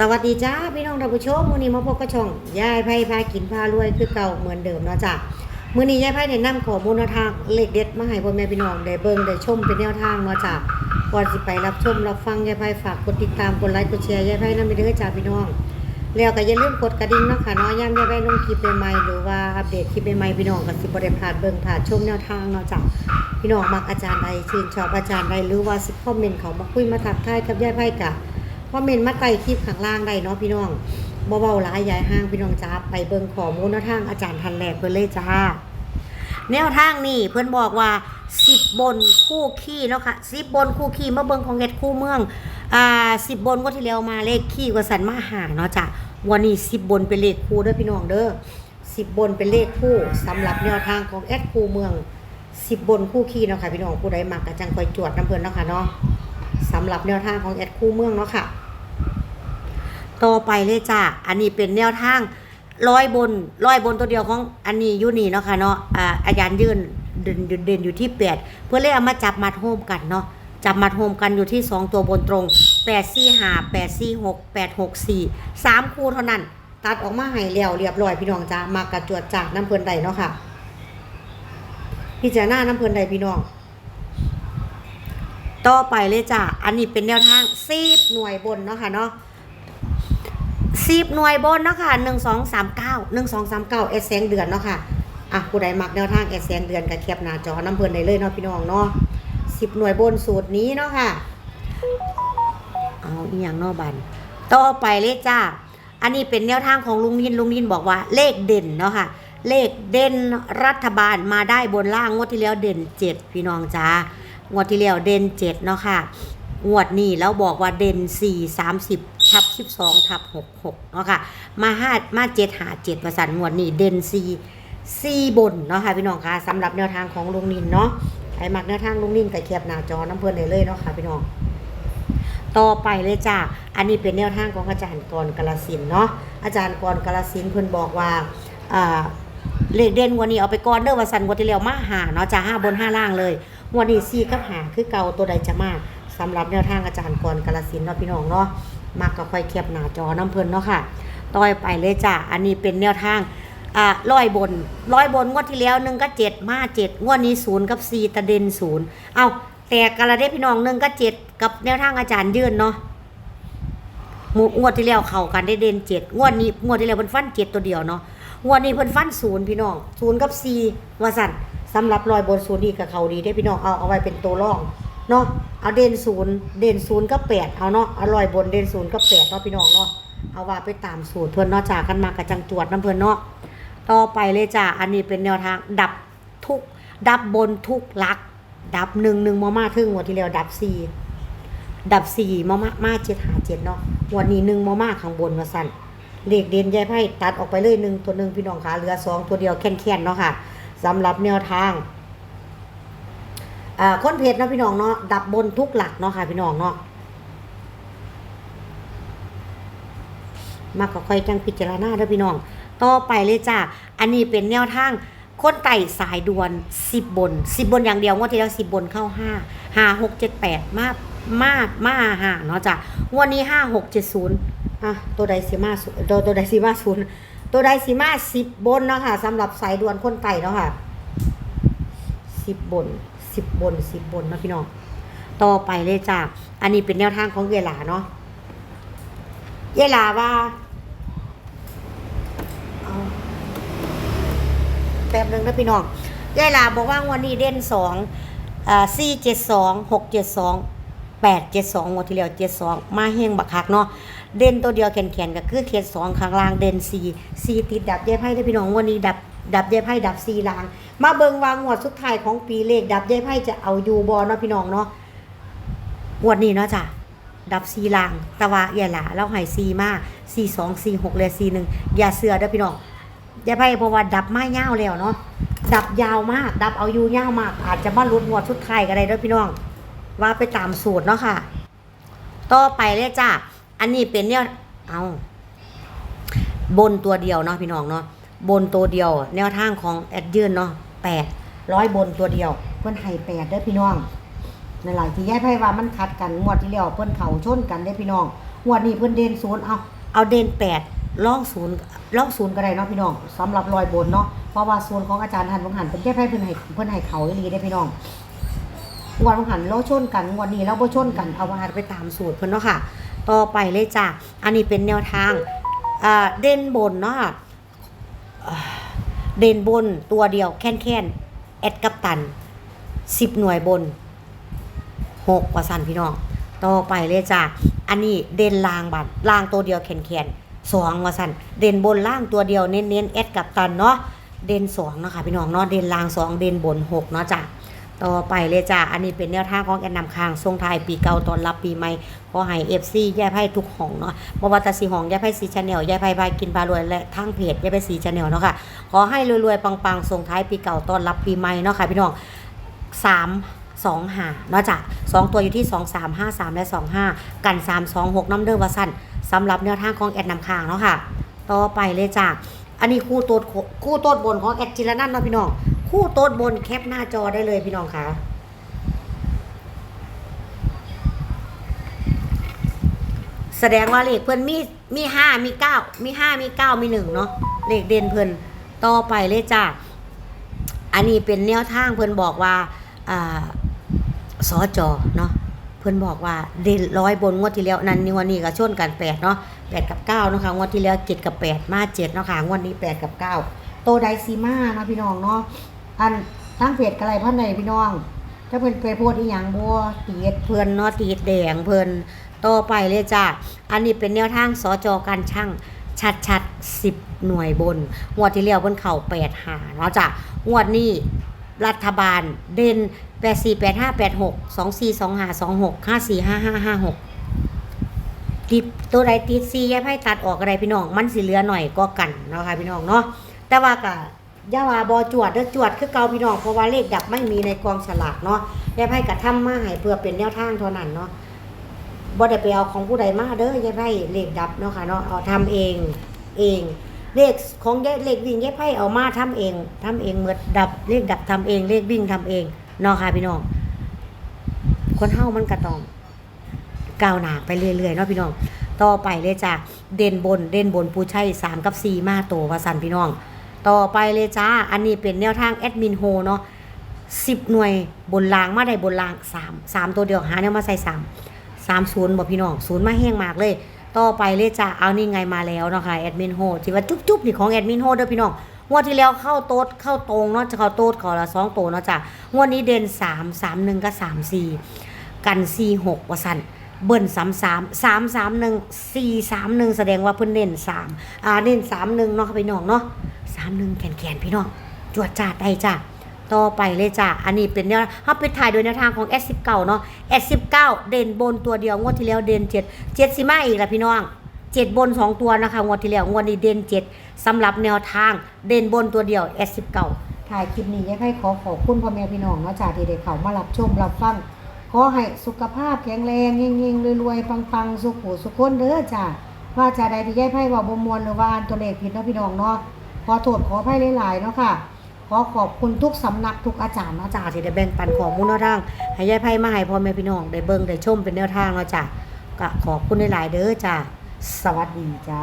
สวัสดีจ้าพี่น้องท่านผู้ชมมื้อนี้มาพบกับช่องยายไพ่พากินพารวยคือเก่าเหมือนเดิมเนาะจ้ะมื้อนี้ยายไพ่ได้นำข้อมูลทางเลขเด็ดมาให้พ่อแม่พี่น้องได้เบิ่งได้ชมเป็นแนวทางเนาะจ้ะก่อนสิไปรับชมรับฟังยายไพ่ฝากกดติดตามกดไลค์กดแชร์ยายไพ่นำไปเด้อจ้าพี่น้อง แล้วก็อย่าลืมกดกระดิ่งเนาะค่ะเนาะยามยายไพ่ลงคลิปใหม่ๆหรือว่าอัปเดตคลิปใหม่ๆพี่น้องก็สิบ่ได้พลาดเบิ่งพลาดชมแนวทางเนาะจ้ะพี่น้องมักอาจารย์ใดชื่นชอบอาจารย์ใดหรือว่าสิคอมเมนต์เขามาคุยมาทักทายกับยายไพ่กะ คอมเมนต์มาใต้คลิปข้างล่างได้เนาะพี่น้องบ่เบาหลายยายห้างพี่น้องจ้าไปเบิ่งขอมูลแนวทางอาจารย์ทันแรกเพิ่นเลยจ้า แนวทางนี่เพิ่นบอกว่า10บบนคู่ขี้เนาะค่ะ10บบนคู่ขี้มาเบิ่งของเฮ็ดคู่เมืองอ่า10บบนก็ที่แล้วมาเลขขี้กว่าสันมาหาเนาะจ้ะวันนี้10บบนเป็นเลขคู่เด้อพี่น้องเด้อ10บบนเป็นเลขคู่สำหรับแนวทางของแอดคู่เมือง10บบนคู่ขี้เนาะค่ะพี่น้องผู้ใดมักก็จังคอยจวดน้ำเพิ่นเนาะค่ะเนาะ สำหรับแนวทางของแอดคู่เมืองเนาะค่ะ ต่อไปเลยจ้าอันนี้เป็นแนวทางร้อยบนร้อยบนตัวเดียวของอันนี้ยูนี่เนาะค่ะเนาะอ่าอาจารย์ยืนเด่นเด่นอยู่ที่แปดเพื่อเลยเอามาจับมัดโฮมกันเนาะจับมัดโฮมกันอยู่ที่สองตัวบนตรงแปดสี่ห้าแปดสี่หกแปดหกสี่สามคู่เท่านั้น ตัดออกมาให้แล้วเรียบร้อยพี่น้องจ้ามากระจวดจากน้ำเพลินใดเนาะค่ะพิจารณาน้ำเพลินใดพี่น้อง ต่อไปเลยจ้ะ อันนี้เป็นแนวทางซีบหน่วยบนเนาะค่ะเนาะสิบหน่วยบนเนาะค่ะหนึ่งสองสามเก้าหนึ่งสองสามเก้าเอสแสงเดือนเนาะค่ะ อะผู้ใดมักแนวทางเอสแสงเดือนกับแคปหน้าจอน้ำเพลินได้เลยเนาะพี่น้องเนาะสิบหน่วยบนสูตรนี้เนาะค่ะ เอาอีหยังเนอบัน ต่อไปเลยจ้า อันนี้เป็นแนวทางของลุงนินลุงนินบอกว่าเลขเด่นเนาะค่ะ เลขเด่นรัฐบาลมาได้บนล่างงวดที่แล้วเด่นเจ็ดพี่น้องจ้า งวดที่แล้วเด่นเจ็ดเนาะค่ะ งวดนี้แล้วบอกว่าเด่นสี่สามสิบทับสิบสองทับหกหกเนาะค่ะ มาห้ามาเจ็ดหาเจ็ดประสานงวดนี้เด่นสี่สี่บนเนาะค่ะพี่น้องค่ะสำหรับแนวทางของลุงนินเนาะใครมักแนวทางลุงนินกับเขียบหน้าจอน้ำเพลินเลยเลยเนาะค่ะพี่น้องต่อไปเลยจ้า อันนี้เป็นแนวทางของอาจารย์กรกาลสินเนาะ อาจารย์กรกาลสินเพิ่นบอกว่าอ่าเลขเด่นวันนี้เอาไปก่อนเด้อว่าสันวันที่แล้วมาหาเนาะจ้าห้าบนห้าล่างเลย วันนี้สี่กับหาคือเก่าตัวใดจะมากสำหรับแนวทางอาจารย์กรกาลสินเนาะพี่น้องเนาะมักก็ค่อยเทียบหน้าจอน้ำเพลินเนาะค่ะต่อยไปเลยจ้าอันนี้เป็นแนวทางอ่าร้อยบนร้อยบนงวดที่แล้วหนึ่งก็เจ็ดมาเจ็ดงวดนี้ศูนย์กับสี่ตะเด่นศูนย์เอาแต่กระเด้พี่น้องหนึ่งก็เจ็ดกับแนวทางอาจารย์ยื่นเนาะงวงวดที่แล้วเข้ากันได้เด่นเจ็ดงวดนี้งวดที่แล้วเพิ่นฟันเจ็ดตัวเดียวเนาะงวดนี้เพิ่นฟันศูนย์พี่น้องศูนย์กับสี่ว่าสั่น สำหรับรอยบนศูนย์ดีกับเขาดีได้พี่น้องเอาเอาไว้เป็นตัวร่องเนาะเอาเด่นศูนย์เด่นศูนย์กับแปดเอาเนาะอารอยบนเด่นศูนย์กับแปดเนาะพี่น้องเนาะเอาว่าไปตามสูตรเพิ่อนเนาะจากกันมากระจังจวดน้ำเพิ่อนเนาะต่อไปเลยจ้าอันนี้เป็นแนวทางดับทุกดับบนทุกลัก ดับหนึ่งหนึ่งมามาถึงงวดที่แล้วดับสี่ดับสี่มามามาเจ็ดหาเจ็ดเนาะวันนี้หนึ่งมามาข้างบนมาสั่นเหลขเด่นยายไพ่ตัดออกไปเลยหนึ่งตัวหนึ่งพี่น้องคะเหลือสองตัวเดียวแค่นๆเนาะค่ะ สำหรับแนวทางอ่าคนเพจนะพี่น้องเนาะดับบนทุกหลักเนาะค่ะพี่น้องเนาะมากก็ค่อยจังพิจารณาเด้อพี่น้อง ต่อไปเลยจ้าอันนี้เป็นแนวทางคนไต่สายด่วนสิบบนสิบบนอย่างเดียวงวดที่แล้วสิบบนเข้าห้าห้าหกเจ็ดแปดมามามาห้าเนาะจ้ะงวดนี้ห้าหกเจ็ดศูนย์อะตัวใดสีมาศูนย์ตัวตัวใดสีมาศูนย์ ตัวใดสีมาสิบบนเนาะค่ะสำหรับสายด่วนคนไต่เนาะค่ะสิบบนสิบบนสิบบนนะพี่น้องต่อไปเลยจ้าอันนี้เป็นแนวทางของเยลาเนาะเยลาว่าแป๊บหนึงนะพี่น้องยายลาบอกว่าวันนี้เด่นสองอ่าสี่เจ็ดสองหกเจ็ดสอง แปดเจ็ดสองวันที่แล้วเจ็ดสองมาเฮงบักคักเนาะเด่นตัวเดียวแขนๆก็คือเขตสองข้างล่างเด่นสี่สี่ติดดับยายไพ่ได้พี่น้องวันนี้ดับดับยายไพ่ดับสี่ลาง มาเบิงวางงวดสุดท้ายของปีเลขดับยายไพ่จะเอาอยู่บอลเนาะพี่น้องเนาะงวดนี้เนาะจ้ะดับซีลางตะวาอย่หลาเราให้ซีมาซีสองซีหกเลยซีหนึ่งอย่าเสือเด้อพี่น้องอย่าไปเพราะว่าดับไมาเงาวแล้วเนาะดับยาวมาก ดับเอาอยู่ยาวมาก อาจจะมาลุ้นงวดสุดท้ายก็ได้เด้อพี่น้อง ว่าไปตามสูตรเนาะค่ะ ต่อไปเลยจ้าอันนี้เป็นเนี่ยเอาบนตัวเดียวเนาะพี่น้องเนาะบนตัวเดียว แนวทางของแอดยืนเนาะแปดร้อยบนตัวเดียว เพื่อนให้แปดเด้พี่น้องในหลายที่ยายไพ่ว่ามันขัดกันงวดที่แล้วเพิ่อนเขาชนกันได้พี่น้องงวดนี้เพิ่อนเด่นศูนย์เอาเอาเด่นแปดล่องศูนย์ล่องศูนย์ก็ได้เนาะพี่น้องสำหรับรอยบนเนาะเพราะว่าศูนย์ของอาจารย์ทันวังหันเป็นยายไพ่เพิ่อนให้เพิ่อนให้เขาอีหลีได้พี่น้อง งวดวังหันเราชนกันงวดนี้เราบ่ชนกันเอาว่าไปตามสูตรเพิ่นเนาะค่ะ ต่อไปเลยจ้ะอันนี้เป็นแนวทางเด่นบนเนาะเด่นบนตัวเดียวแค่นแค่นแอดกัปตันสิบหน่วยบนหกว่าสันพี่น้อง ต่อไปเลยจ้ะอันนี้เด่นลางบัตรลางตัวเดียวแขนแขนสองว่าสันเด่นบนล่างตัวเดียวเน้นเน้นแอดกับตันเนาะเด่นสองเนาะค่ะพี่น้องเนาะเด่นลางสองเด่นบนหกเนาะจ้ะ ต่อไปเลยจ้ะอันนี้เป็นแนวทางของแอนนำคางทรงไทยปีเก่าตอนรับปีใหม่ขอให้เอฟซีแย่ไพ่ทุกห้องเนาะบวตาสีห้องแย่ไพ่สีชาแนลแย่ไพ่พากินปลารวยและทางเพจแย่ไพ่สีชาแนลเนาะค่ะ ขอให้รวยๆ ปังๆส่งท้ายปีเก่าตอนรับปีใหม่เนาะค่ะพี่น้องสามสองหาเนาะจ้ะสองตัวอยู่ที่สองสามห้าสามและสองห้ากันสามสองหกน้ำเด้อวาสันสำหรับแนวทางของแอดนำคางเนาะค่ะ ต่อไปเลยจ้ะอันนี้คู่โตดคู่โตดบนของแอดจิรนันเนาะพี่น้อง คู่โตดบนแคปหน้าจอได้เลยพี่น้องคะแสดงว่าเลขเพิ่อนมีมีห้ามีเก้ามีห้ามีเก้ามีหนึ่งเนาะเลขเด่นเพิ่อนต่อไปเลยจ้ะอันนี้เป็นแนวทางเพิ่อนบอกว่าอ่าสอจอเนาะเพิ่อนบอกว่าเด่นร้อยบนงวดที่แล้วนั้นนี่วันนี้ก็ชนกันแปดเนาะแปดกับเก้านะคะงวดที่แล้วเจ็ดกับแปดมาเจ็ดเนาะค่ะงวดนี้แปดกับเก้าโตไดซีมาเนาะพี่น้องเนาะ อันทั้งเพจกระไรพันในพี่น้อง ถ้าเพิ่นไปโพดอีหยังบัวตีดเพิ่นเนาะตีดแดงเพิ่นต่อไปเลยจ้ะอันนี้เป็นแนวทางสอจอการช่างชัดชัดสิบหน่วยบนงวดที่แล้วเพิ่นเข่าแปดหาเนาะจ้ะงวดนี้รัฐบาลเด่นแปดสี่แปดห้าแปดหกสองสี่สองห้าสองหกห้าสี่ห้าห้าห้าหกติดตัวใดติดซีแยกให้ตัดออกอะไรพี่น้อง มันสิเหลือหน่อยก็กันเนาะค่ะพี่น้องเนาะแต่ว่ากะย่าว่าบอจวดเด้อจวดคือเกาพี่น้องเพราะว่าเลขดับไม่มีในกองฉลากเนาะแยกให้กระทำมาให้เพื่อเป็นแนวทางเท่านั้นเนาะบ่ได้ไปเอาของผู้ใดมาเด้อแยกให้เลขดับเนาะค่ะเนาะเอาทำเองเองเลขของยายเลขวิ่งยายไพ่เอามาทำเองทำเองเมื่อดับเลขดับทำเองเลขวิ่งทำเองเนาะค่ะพี่น้องคนเฮ้ามันก็ต้องก้าวหน้าไปเรื่อยๆเนาะพี่น้อง ต่อไปเลยจ้ะเด่นบนเด่นบนปูชัยสามกับสี่มาโตวาสันพี่น้อง ต่อไปเลยจ้า อันนี้เป็นแนวทางแอดมินโฮเนาะสิบหน่วยบนรางมาได้บนรางสามสามตัวเดียวหาเนี่ยมาใส่สามสามศูนย์บอกพี่น้องศูนย์มาแห้งมากเลย ต่อไปเลยจ้ะเอานี่ไงมาแล้วเนาะค่ะแอดมินโฮที่ว่าจุ๊บๆนี่ของแอดมินโฮเด้อพี่น้องงวดที่แล้วเข้าโต๊ดเข้าตรงเนาะจะเข้าโต๊ดขอละสองโตเนาะจ้ะงวดนี้เด่นสามสามหนึ่งกับสามสี่กันสี่หกว่าสันเบิ้ลสามสามสามสามหนึ่งสี่สามหนึ่งแสดงว่าเพิ่นเน้นสามอ่าเน้นสามหนึ่งเนาะพี่น้องเนาะามหนึ่งแขนแขนๆพี่น้องจวดจ้าได้จ้ะต่อไปเลยจ้ะ อันนี้เป็นแนวเขาปิถ่ายโดยแนวทางของ S19 เนาะ S19 เด่นบนตัวเดียวงวดที่แล้วเด่น7 7สิมาอีกละพี่น้อง 7 บน 2 ตัวนะคะงวดที่แล้วงวดนี้เด่น7สำหรับแนวทางเด่นบนตัวเดียว S19 ถ่ายคลิปนี้อยากให้ขอขอบคุณพ่อแม่พี่น้องเนาะจ้ะที่ได้เข้ามารับชมรับฟังขอให้สุขภาพแข็งแรงเฮงๆรวยๆปังๆสุขหูสุขคนเด้อจ้ะว่าจะใดที่ยายไพ่ว่าบ่มวลหรือว่าอ่านตัวเลขผิดเนาะพี่น้องเนาะ ขอโทษขออภัยหลายๆเนาะค่ะ ขอขอบคุณทุกสำนักทุกอาจารย์เนาะจ้าที่ได้แบ่งปันของมูลนวทางให้ยายไพ่มาให้พ่อแม่พี่น้องได้เบิ่งได้ชมเป็นแนวทางเนาะจ้ะก็ขอบคุณหลายๆเด้อจ้าสวัสดีจ้า